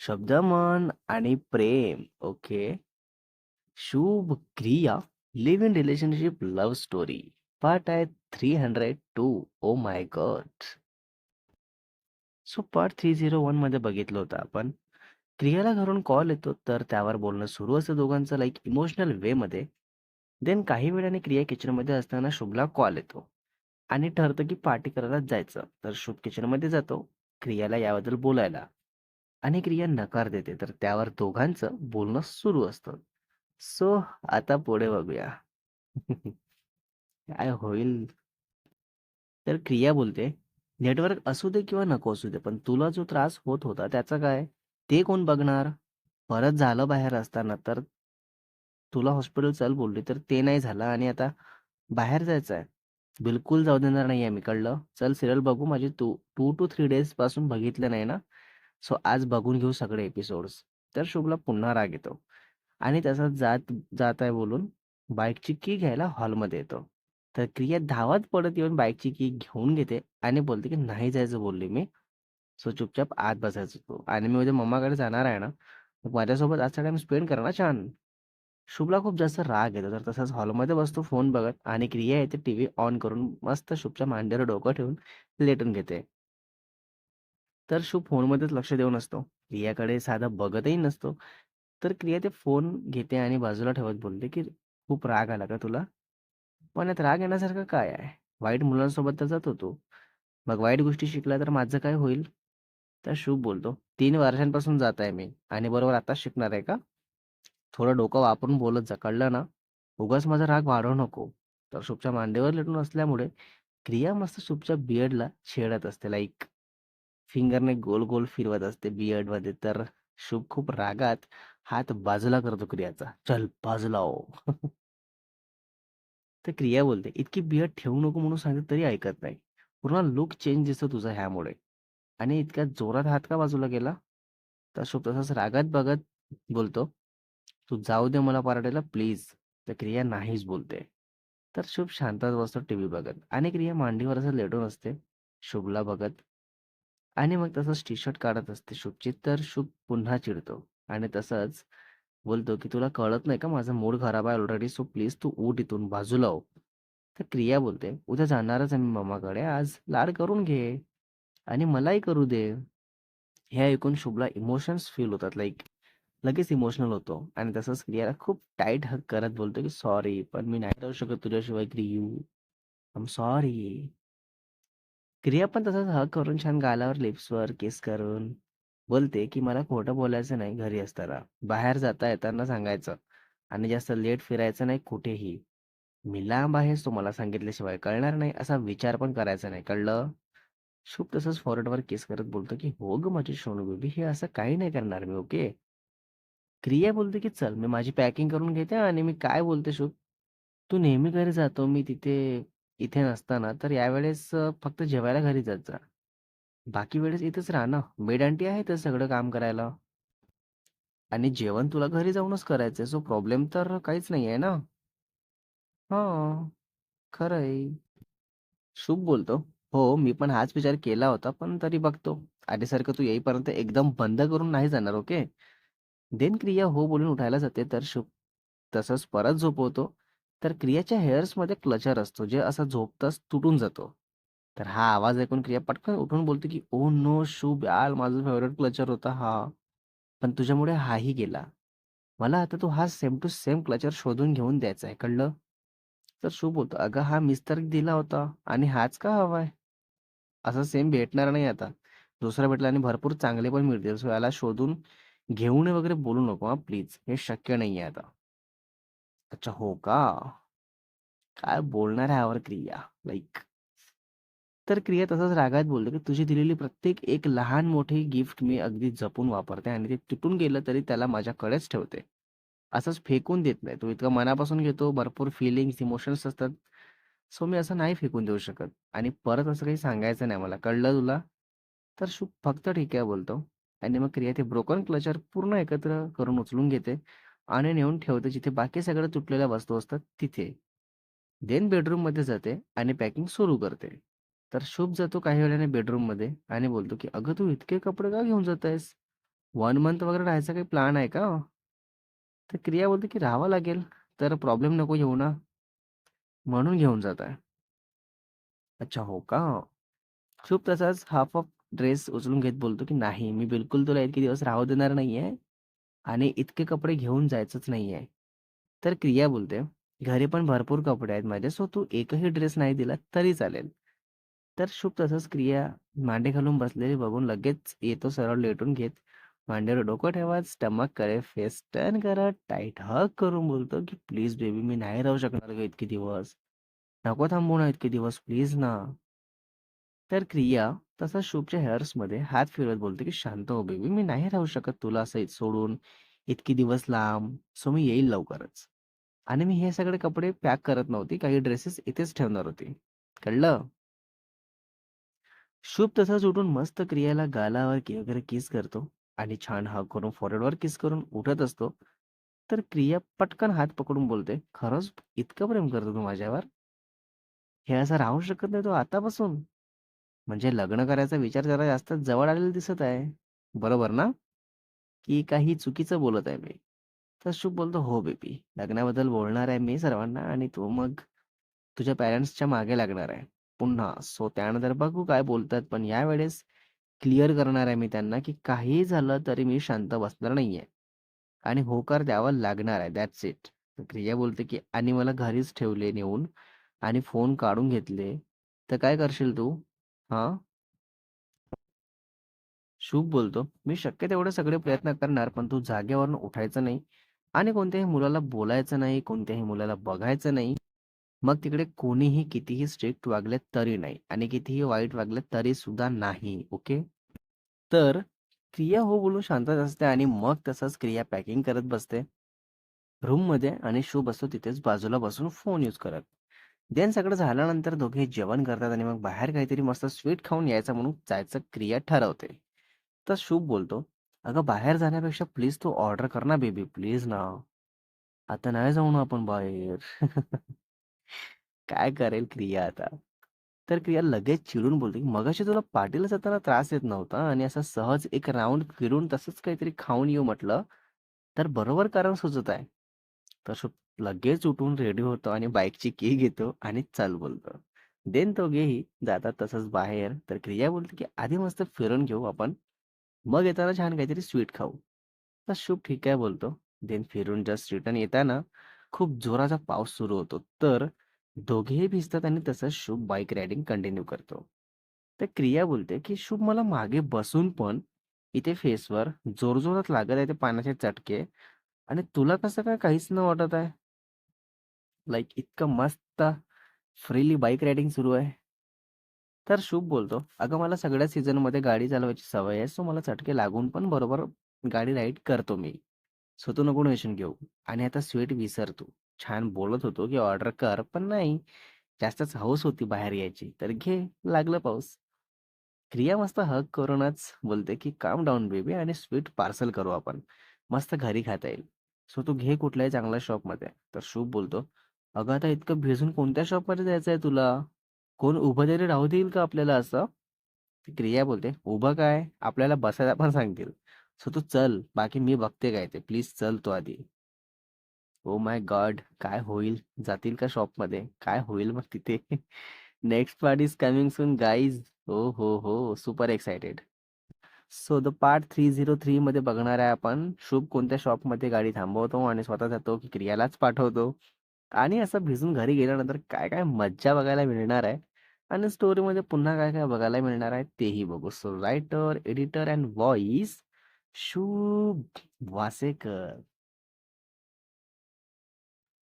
शब्दमन आणि प्रेम. Okay. Shubh Kriya live in relationship love story. Part आहे 302. Oh my god! So part 301 मध्ये बघितलं होतं आपण. क्रियाला घरून कॉल येतो, तर त्यावर बोलणं सुरू असतं दोघांचं लाईक इमोशनल वे मध्ये देन काही वेळाने क्रिया किचनमध्ये असताना शुभला कॉल येतो आणि ठरतं की पार्टी करायला जायचं. तर शुभ किचनमध्ये जातो क्रियाला याबद्दल बोलायला आणि क्रिया नकार देते. तर त्यावर दोघांचं बोलणं सुरू असतं. सो आता पुढे बघूया. काय होईल? तर क्रिया बोलते, "नेटवर्क असू दे किंवा नको असू दे, पण तुला जो त्रास होत होता त्याचं काय? ते कोण बघणार? परत झालं बाहेर असताना तर तुला हॉस्पिटल चल बोलली, तर ते नाही झालं आणि आता बाहेर जायचं आहे. बिलकुल जाऊ देणार नाहीये मी, कळलं? चल सिरियल बघू. माझी टू टू थ्री डेजपासून बघितलं नाही ना, सो आज बघून घेऊ सगळे एपिसोड्स." तर शुभला पुन्हा राग येतो आणि तसाच जात जात आहे बोलून बाईकची की घ्यायला हॉलमध्ये येतो. तर क्रिया धावत पडत येऊन बाईकची की घेऊन घेते आणि बोलते की "नाही जायचं बोलली मी. सो चुपचाप आत बसायचो तू आणि मी उद्या मम्माकडे जाणार आहे ना, मग माझ्यासोबत आजचा टाइम स्पेंड कर ना छान." शुभला खूप जास्त राग येतो. तर तसाच हॉलमध्ये बसतो फोन बघत आणि क्रिया येते टीव्ही ऑन करून मस्त शुभच्या मांडीवर डोकं ठेवून लेटून घेते. तर शो फोनमध्येच लक्ष देऊन असतो. क्रियाकडे साधा बघतही नसतो. तर क्रिया ते फोन घेते आणि बाजूला ठेवत बोलते की "खूप राग आला का तुला? पण यात राग येण्यासारखं काय आहे? वाईट मुलांसोबत तर जात होतो मग वाईट गोष्टी शिकल्या तर माझं काय होईल?" तर शुभ बोलतो, तीन वर्षांपासून जात आहे मी आणि बरोबर आता शिकणार आहे का? थोडं डोकं वापरून बोलत जा, कळलं ना? उगाच माझा राग वाढवू नको." तर शुभच्या मांडीवर लटून असल्यामुळे क्रिया मस्त शुभच्या बियडला छेडत असते. लाईक फिंगरने गोल-गोल फिरवत असते बियर्डमध्ये तर शुभ खूप रागात हात बाजूला करतो क्रियाचा. "चल बाजूला हो." तर क्रिया बोलते, "इतकी बियर्ड ठेवू नको म्हणून सांगितलं तरी ऐकत नाही. पूर्ण लुक चेंज दिसतो तुझा ह्यामुळे. आणि इतक्या जोरात हात का बाजूला गेला तर शुभ तसाच रागात बघत बोलतो, "तू जाऊ दे मला पार्टीला प्लीज." तर क्रिया नाहीच बोलते. तर शुभ शांतच बसतो टीव्ही बघत आणि क्रिया मांडीवर असं लेटून असते शुभला बघत. आणि मग तसंच टी-शर्ट काढत असते शुभची. तर शुभ पुन्हा चिडतो आणि तसंच बोलतो की "तुला कळत नाही का माझा मूड खराब आहे ऑलरेडी, सो प्लीज तू उठ इथून, बाजूला हो." तर क्रिया बोलते, "उद्या जाणारच आहे मी मम्माकडे. आज लाड करून घे आणि मलाही करू दे." हे ऐकून शुभला इमोशन्स फील होतात. लाईक लगेच इमोशनल होतो आणि तसंच क्रियाला खूप टाईट हक करत बोलतो की "सॉरी, पण मी नाही राहू शकत तुझ्याशिवाय क्रियू. I am sorry." क्रिया पण तसंच हग करून छान गालावर, लिप्सवर किस करून बोलते की "मला खोटं बोलायचं नाही घरी असताना. बाहेर जाता येताना सांगायचं आणि जास्त लेट फिरायचं नाही कुठेही. मी लांब आहेस तो मला सांगितल्याशिवाय कळणार नाही असा विचार पण करायचा नाही, कळलं?" शुभ तसंच फॉरहेडवर किस करत बोलतो की "हो गं माझी सोनू बेबी, हे असं काही नाही करणार मी, ओके?" क्रिया बोलते की "चल मी माझी पॅकिंग करून घेते आणि मी काय बोलते शुभ, तू नेहमी घरी जातो, मी तिथे इथे नसताना, तर यावेळेस अ, फक्त जेवायला घरी जात जा. बाकी वेळेस इथेच राहा ना. मेड आंटी आहे तर सगळं काम करायला." आणि जेवण तुला घरी जाऊनच करायचंय, सो प्रॉब्लेम तर काहीच नाहीये ना? हां, खरं आहे. शुभ बोलतो, "हो, मी पण हाच विचार केला होता, पण तरी बघतो. आधीसारखं तू येईपर्यंत एकदम बंद करून नाही जाणार, ओके?" देन क्रिया हो बोलून उठायला जाते, तर शुभ तसंच परत झोपवतो. तर क्रियाच्या हेअर्समध्ये क्लचर असतो, जे असा झोपताच तुटून जातो. तर हा आवाज ऐकून क्रिया पटकन उठून बोलते की ओ नो शुभ यार, माझा फेवरेट क्लचर होता हा. पण तुझ्यामुळे हाही गेला. मला आता तो हा सेम टू सेम क्लचर शोधून घेऊन द्यायचा आहे, कळलं?" तर शुभ बोलतो, "अगं हा मिस्तर दिला होता आणि हाच का हवाय? असा सेम भेटणार नाही आता. दुसरा भेटला आणि भरपूर चांगले पण मिळतील. सो याला शोधून घेऊन वगैरे बोलू नको हा प्लीज. हे शक्य नाही आहे आता." अच्छा, हो का? काय बोलणार आहे यावर क्रिया? लाइक तर क्रिया तसंच रागात बोलतो की "तुझी दिलेली प्रत्येक एक लहान-मोठी गिफ्ट मी अगदी जपून वापरते आणि ते तुटून गेलं तरी त्याला माझ्याकडेच ठेवते. असंच फेकून देत नाही. तू इतकं मनापासून घेतो, भरपूर फीलिंग्स, इमोशन्स असतात. सो मी असं नाही फेकून देऊ शकत आणि परत असं काही सांगायचं नाही मला, कळलं तुला?" तर शुभ फक्त ठीक आहे बोलतो आणि मग क्रिया ते ब्रोकन क्लचर पूर्ण एकत्र करून उचलून घेते आणि नेऊन ठेवते जिथे बाकी सगळ्या तुटलेल्या वस्तू असतात तिथे. देन बेडरूममध्ये जाते आणि पॅकिंग सुरू करते. तर शुभ जातो काही वेळाने बेडरूममध्ये आणि बोलतो की "अगं तू इतके कपडे का घेऊन जात आहेस? वन मंथ वगैरे राहायचा काही प्लॅन आहे का तर क्रिया बोलते की राहावं लागेल तर प्रॉब्लेम नको येऊ ना म्हणून घेऊन जात आहे अच्छा हो का शुभ तसाच हाफ ऑफ ड्रेस उचलून घेत बोलतो की नाही मी बिलकुल तुला इतके दिवस राहू देणार नाहीये आणि इतके कपडे घेऊन जायचंच नाहीये. तर क्रिया बोलते घरी पण भरपूर कपडे आहेत माझे सो तू एकही ड्रेस नाही दिला तरी चालेल. तर शुभ तसंच क्रिया मांडे घालून बसलेली बघून लगेच येतो सरळ लेटून घेत. मांडीवर डोकं ठेवा स्टमक करे फेस टर्न करा टाईट हक करून बोलतो की प्लीज बेबी मी नाही राहू शकणार ग इतके दिवस. नको थांबू ना इतके दिवस प्लीज ना. तर क्रिया तसा शुभच्या हेअर्समध्ये हात फिरवत बोलते की शांत हो बेबी मी नाही राहू शकत तुला असं सोडून. इतकी दिवस लांब सो मी येईल लवकरच. आणि मी हे सगळे कपडे पॅक करत नव्हती काही ड्रेसेस इथेच ठेवणार होती. कळलं? शुभ तसाच उठून मस्त क्रियाला गालावर की वगैरे किस करतो आणि छान हा करून फॉरेडवर किस करून उठत असतो. तर क्रिया पटकन हात पकडून बोलते खरंच इतकं प्रेम करतो तू माझ्यावर? हे असं राहू शकत नाही तो आतापासून. म्हणजे लग्न करायचा विचार जरा जास्त जवळ आलेला दिसत आहे. बरोबर ना? की काही चुकीचं बोलत आहे मी. तर शुभ बोलतो हो बेबी लग्नाबद्दल बोलणार आहे मी सर्वांना आणि तू मग तुझ्या पॅरेंट्सच्या मागे लागणार आहे. पुन्हा सो त्यानंतर बघू काय बोलतात पण यावेळेस क्लिअर करणार आहे मी त्यांना की काही झालं तरी मी शांत बसणार नाहीये. आणि होकार द्यावा लागणार आहे दॅट्स इट क्रिया बोलते की आणि मला घरीच ठेवले नेऊन आणि फोन काढून घेतले. तर काय करशील तू? हा. शुभ बोलतो. मी शक्य तेवढे सगळे प्रयत्न करणार पण तू जागेवरून उठायचं नाही आणि कोणत्याही मुलाला बोलायचं नाही कोणत्याही मुलाला बघायचं नाही. मग तिकडे कोणीही कितीही स्ट्रिक्ट वागले तरी नाही आणि कितीही वाईट वागले तरी सुद्धा नाही ओके? तर क्रिया हो बोलून शांतच असते आणि मग तसंच क्रिया पॅकिंग करत बसते. रूममध्ये आणि शुभ असतो तिथेच बाजूला बसून फोन यूज करत. देन सगळं झाल्यानंतर दोघे जेवण करतात आणि मग बाहेर काहीतरी मस्त स्वीट खाऊन यायचं म्हणून जायचं क्रिया ठरवते. तर शुभ बोलतो अगं बाहेर जाण्यापेक्षा प्लीज तू ऑर्डर कर ना बेबी प्लीज ना. आता नाही जाऊ ना आपण बाहेर. काय करेल क्रिया आता? तर क्रिया लगेच चिडून बोलते की मगाशी तुला पाटीला जाताना त्रास येत नव्हता आणि असं सहज एक राऊंड फिरून तसंच काहीतरी खाऊन येऊ म्हटलं तर बरोबर कारण सुचत आहे. तर शुभ लगेच उठून रेडी होतो आणि बाईकची की घेतो आणि चल बोलतो. देन दोघेही जातात तसंच बाहेर. तर क्रिया बोलते की आधी मस्त फिरून घेऊ आपण. मग येताना छान काहीतरी स्वीट खाऊ. तर शुभ ठीक आहे बोलतो. देन फिरून जस्ट रिटर्न येताना खूप जोराचा पाऊस सुरू होतो. तर दोघेही भिजतात आणि तसंच शुभ बाईक रायडिंग कंटिन्यू करतो. तर क्रिया बोलते की शुभ मला मागे बसून पण इथे फेसवर जोरजोरात लागत आहे ते पाण्याचे चटके आणि तुला कसं काय काहीच न वाटत आहे? लाईक इतकं मस्त फ्रीली बाईक रायडिंग सुरू आहे. तर शुभ बोलतो. अगं मला सगळ्या सीझनमध्ये गाडी चालवायची सवय आहे सो मला चटके लागून पण बरोबर गाडी राईड करतो मी. सो तू नको टेन्शन घेऊ. आणि आता स्वीट विसर तू छान बोलत होतो की ऑर्डर कर पण नाही. जास्तच हौस होती बाहेर यायची. तर घे लागलं पाऊस. क्रिया मस्त हक करूनच बोलते की काम डाऊन बेबी आणि स्वीट पार्सल करू आपण. मस्त घरी खाता येईल. सो तू घे कुठल्याही चांगल्या शॉपमध्ये तर शुभ बोलतो. अगं आता इतकं भिजून कोणत्या शॉपमध्ये जायचं आहे तुला? कोण उभं तरी राहू देईल का आपल्याला असं? ती क्रिया बोलते उभं काय? आपल्याला बसायला पण सांगतील. सो तू चल बाकी मी बघते काय ते. प्लीज चल तू आधी. ओ माय गॉड काय होईल? जातील का शॉपमध्ये? काय होईल मग तिथे? Next part is coming soon guys. हो हो हो super excited. So the part three zero three मध्ये बघणार आहे आपण. शुभ कोणत्या शॉपमध्ये गाडी थांबवतो आणि स्वतः जातो की क्रियालाच पाठवतो? आणि असं भिजून घरी गेल्यानंतर काय काय मज्जा बघायला मिळणार आहे आणि स्टोरीमध्ये पुन्हा काय काय बघायला मिळणार आहे तेही बघू. So writer editor and voice Shubh Vasekar.